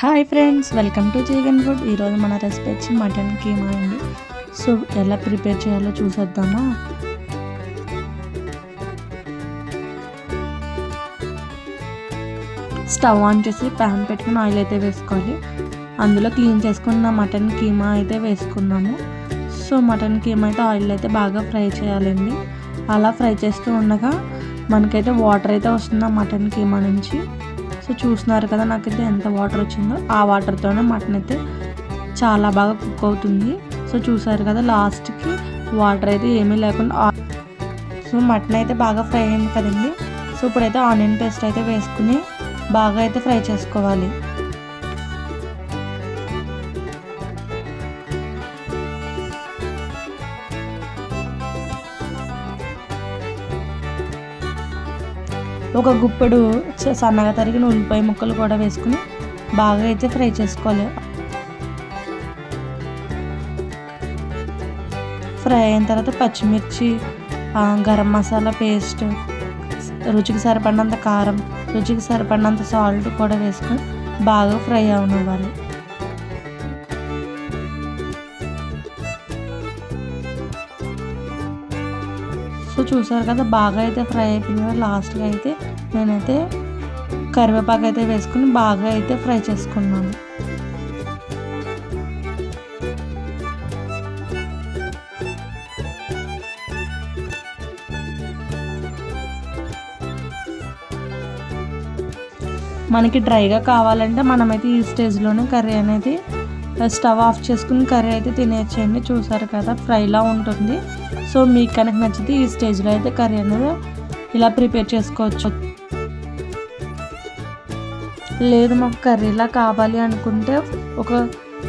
Hi friends welcome to chicken food ఈరోజు మన recipe వచ్చి మటన్ కీమా అండి. సో ఎలా ప్రిపేర్ చేయాలో చూసేద్దామా? స్టవ్ ఆన్ చేసి ప్యాన్ పెట్టుకుని ఆయిల్ అయితే వేసుకోవాలి. అందులో క్లీన్ చేసుకున్న మటన్ కీమా అయితే వేసుకున్నాము సో మటన్ కీమా అయితే ఆయిల్ అయితే బాగా ఫ్రై చేయాలండి. అలా ఫ్రై చేస్తూ ఉండగా మనకైతే వాటర్ అయితే వస్తుంది ఆ మటన్ కీమా నుంచి. సో చూస్తున్నారు కదా నాకైతే ఎంత వాటర్ వచ్చిందో. ఆ వాటర్తోనే మటన్ అయితే చాలా బాగా కుక్ అవుతుంది. సో చూసారు కదా లాస్ట్కి వాటర్ అయితే ఏమీ లేకుండా సో మటన్ అయితే బాగా ఫ్రై అయింది కదండి. సో ఇప్పుడైతే ఆనియన్ పేస్ట్ అయితే వేసుకుని బాగా అయితే ఫ్రై చేసుకోవాలి. ఒక గుప్పెడు సన్నగా తరిగిన ఉల్లిపాయ ముక్కలు కూడా వేసుకుని బాగా అయితే ఫ్రై చేసుకోవాలి. ఫ్రై అయిన తర్వాత పచ్చిమిర్చి గరం మసాలా పేస్ట్ రుచికి సరిపడినంత కారం రుచికి సరిపడినంత సాల్ట్ కూడా వేసుకొని బాగా ఫ్రై అవనివ్వాలి. సో చూసారు కదా బాగా అయితే ఫ్రై అయిపోయింది లాస్ట్గా అయితే నేనైతే కరివేపాకు అయితే వేసుకుని బాగా అయితే ఫ్రై చేసుకున్నాను. మనకి డ్రైగా కావాలంటే మనమైతే ఈ స్టేజ్లోనే కర్రీ అనేది స్టవ్ ఆఫ్ చేసుకుని కర్రీ అయితే తినేయచ్చండి చూసారు కదా ఫ్రైలా ఉంటుంది. సో మీకు కనుక నచ్చితే ఈ స్టేజ్లో అయితే కర్రీ అనేది ఇలా ప్రిపేర్ చేసుకోవచ్చు. లేదు మాకు కర్రీలా కావాలి అనుకుంటే ఒక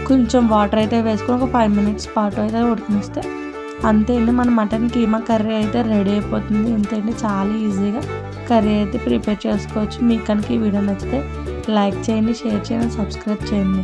కొంచెం వాటర్ అయితే వేసుకొని ఒక ఫైవ్ మినిట్స్ పాటు అయితే ఉడికిస్తే అంతే అండి మన మటన్ కీమా కర్రీ అయితే రెడీ అయిపోతుంది. ఇంతే అండి చాలా ఈజీగా కర్రీ అయితే ప్రిపేర్ చేసుకోవచ్చు. మీకు కనుక ఈ వీడియో నచ్చితే లైక్ చేయండి షేర్ చేయండి సబ్స్క్రైబ్ చేయండి.